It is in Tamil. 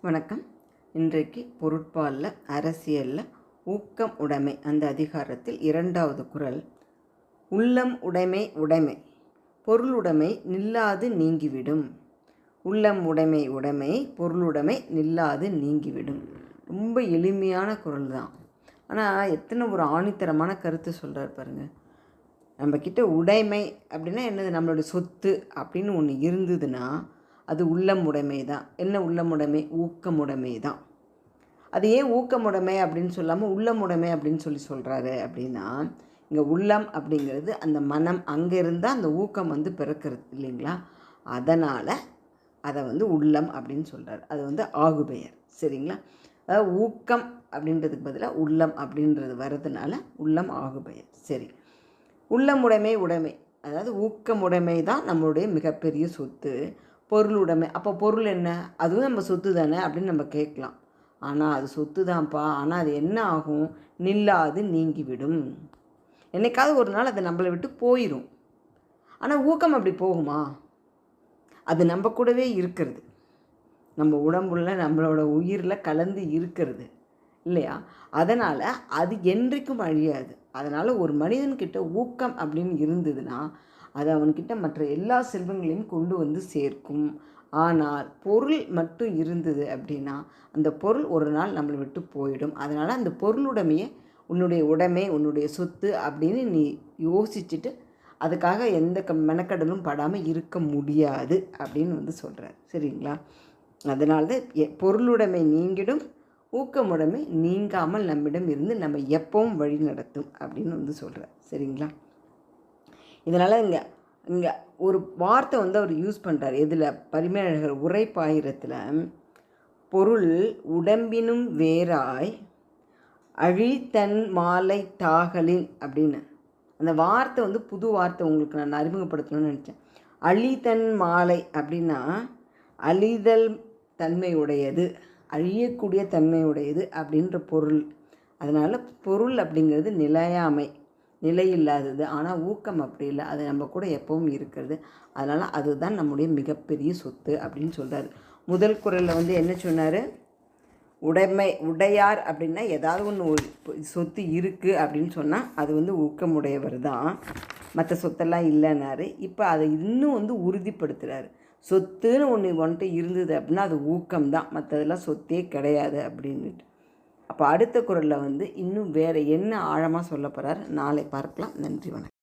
வணக்கம். இன்றைக்கு பொருட்பாலில் அரசியலில் ஊக்கம் உடைமை அந்த அதிகாரத்தில் இரண்டாவது குறள் உள்ளம் உடைமை உடைமை. பொருளுடைமை நில்லாது நீங்கிவிடும். உள்ளம் உடைமை உடைமை. பொருளுடைமை நில்லாது நீங்கிவிடும். ரொம்ப எளிமையான குரல் தான். ஆனால் எத்தனை ஒரு ஆணித்தரமான கருத்து சொல்கிறார் பாருங்கள் நம்மக்கிட்ட உடைமை அப்படின்னா என்னது? நம்மளுடைய சொத்து அப்படின்னு ஒன்று இருந்ததுன்னா அது உள்ளமுடைமை தான். என்ன உள்ளமுடைமை ஊக்கமுடைமை தான். அது ஏன் ஊக்கமுடைமை அப்படின்னு சொல்லாமல் உள்ளமுடைமை அப்படின்னு சொல்லி சொல்கிறாரு அப்படின்னா இங்கே உள்ளம் அப்படிங்கிறது அந்த மனம் அங்கே இருந்தால் அந்த ஊக்கம் வந்து பிறக்கிறது இல்லைங்களா? அதனால் அதை வந்து உள்ளம் அப்படின்னு சொல்கிறார் அது வந்து ஆகுபெயர். சரிங்களா? அதாவது ஊக்கம் அப்படின்றதுக்கு பதிலாக உள்ளம் அப்படின்றது வர்றதுனால உள்ளம் ஆகுபெயர். சரி. உள்ளமுடைமை உடைமை அதாவது ஊக்கமுடைமை தான் நம்மளுடைய மிகப்பெரிய சொத்து. பொருளுடைமை அப்போ பொருள் என்ன? அதுவும் நம்ம சொத்து தானே அப்படின்னு நம்ம கேட்கலாம். ஆனால் அது சொத்து தான்ப்பா. ஆனால் அது என்ன ஆகும்? நில்லாது நீங்கிவிடும். என்னைக்காவது ஒரு நாள் அது நம்மளை விட்டு போயிடும் ஆனால் ஊக்கம் அப்படி போகுமா? அது நம்ம கூடவே இருக்கிறது. நம்ம உடம்புல நம்மளோட உயிரில் கலந்து இருக்கிறது. இல்லையா? அதனால் அது என்றைக்கும் அழியாது. அதனால் ஒரு மனிதன்கிட்ட ஊக்கம் அப்படின்னு இருந்ததுன்னா அது அவன்கிட்ட மற்ற எல்லா செல்வங்களையும் கொண்டு வந்து சேர்க்கும். ஆனால் பொருள் மட்டும் இருந்தது அப்படின்னா அந்த பொருள் ஒரு நாள் நம்மளை விட்டு போயிடும். அதனால் அந்த பொருளுடைமையை உன்னுடைய உடைமை உன்னுடைய சொத்து அப்படின்னு நீ யோசிச்சுட்டு அதுக்காக எந்த க மெனக்கடலும் படாமல் இருக்க முடியாது அப்படின்னு வந்து சொல்கிறார் சரிங்களா? அதனால தான் பொருளுடைமை நீங்கிடும் ஊக்கமுடைமை நீங்காமல் நம்மிடம் இருந்து நம்ம எப்பவும் வழி நடத்தும் அப்படின்னு வந்து சொல்கிறார் சரிங்களா? இதனால் இங்கே இங்கே ஒரு வார்த்தை வந்து அவர் யூஸ் பண்ணுறார் எதில்? பரிமேழகர் உரைப்பாயிரத்தில் பொருள் உடம்பினும் வேறாய் அழித்தன் மாலை தாகலின் அப்படின்னு. அந்த வார்த்தை வந்து புது வார்த்தை உங்களுக்கு நான் அறிமுகப்படுத்தணும்னு நினச்சேன். அழித்தன் மாலை அப்படின்னா அழிதல் தன்மையுடையது அழியக்கூடிய தன்மையுடையது அப்படின்ற பொருள். அதனால் பொருள் அப்படிங்கிறது நிலையாமை. நிலை இல்லாதது ஆனால் ஊக்கம் அப்படி இல்லை. அது நம்ம கூட எப்பவும் இருக்கிறது. அதனால் அதுதான் நம்முடைய மிகப்பெரிய சொத்து அப்படின்னு சொல்கிறார் முதல் குரலில் வந்து என்ன சொன்னார்? உடைமை உடையார் அப்படின்னா ஏதாவது ஒன்று சொத்து இருக்குது அப்படின்னு சொன்னால் அது வந்து ஊக்கமுடையவர் தான் மற்ற சொத்தெல்லாம் இல்லைன்னாரு. இப்போ அதை இன்னும் வந்து உறுதிப்படுத்துகிறாரு சொத்துன்னு ஒன்று வந்துட்டு இருந்தது அப்படின்னா அது ஊக்கம் தான் மற்றதெல்லாம் சொத்தே கிடையாது அப்படின்ட்டு அப்போ அடுத்த குரலில் வந்து இன்னும் வேறு என்ன ஆழமாக சொல்ல போகிறார் நாளை பார்க்கலாம். நன்றி வணக்கம்.